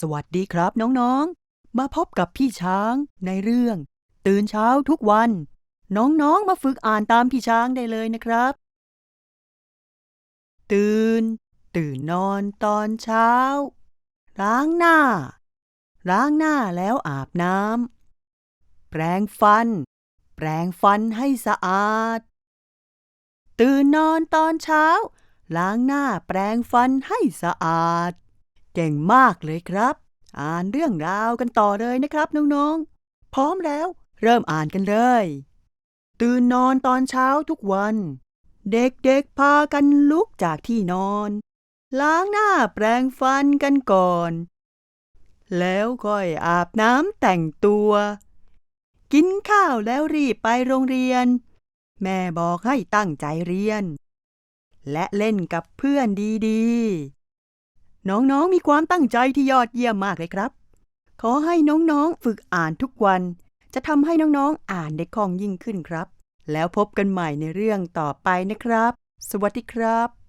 สวัสดีครับน้องๆ มาพบกับพี่ช้างในเรื่อง ตื่นเช้าทุกวัน น้องๆ มาฝึกอ่านตามพี่ช้างได้เลยนะครับ ตื่น ตื่นนอนตอนเช้า ล้างหน้า ล้างหน้าแล้วอาบน้ำแปรงฟัน แปรงฟันให้สะอาด ตื่นนอนตอนเช้า ล้างหน้าแปรงฟันให้สะอาด เก่งมากเลยครับ อ่านเรื่องราวกันต่อเลยนะครับน้องๆ พร้อมแล้ว เริ่มอ่านกันเลย ตื่นนอนตอนเช้าทุกวัน เด็กๆพากันลุกจากที่นอน ล้างหน้าแปรงฟันกันก่อน แล้วค่อยอาบน้ำแต่งตัว กินข้าวแล้วรีบไปโรงเรียน แม่บอกให้ตั้งใจเรียน และเล่นกับเพื่อนดีๆ น้องๆมีความตั้งใจที่ยอดเยี่ยมมากเลยครับ ขอให้น้องๆฝึกอ่านทุกวัน จะทำให้น้องๆอ่านได้คล่องยิ่งขึ้นครับ แล้วพบกันใหม่ในเรื่องต่อไปนะครับ สวัสดีครับ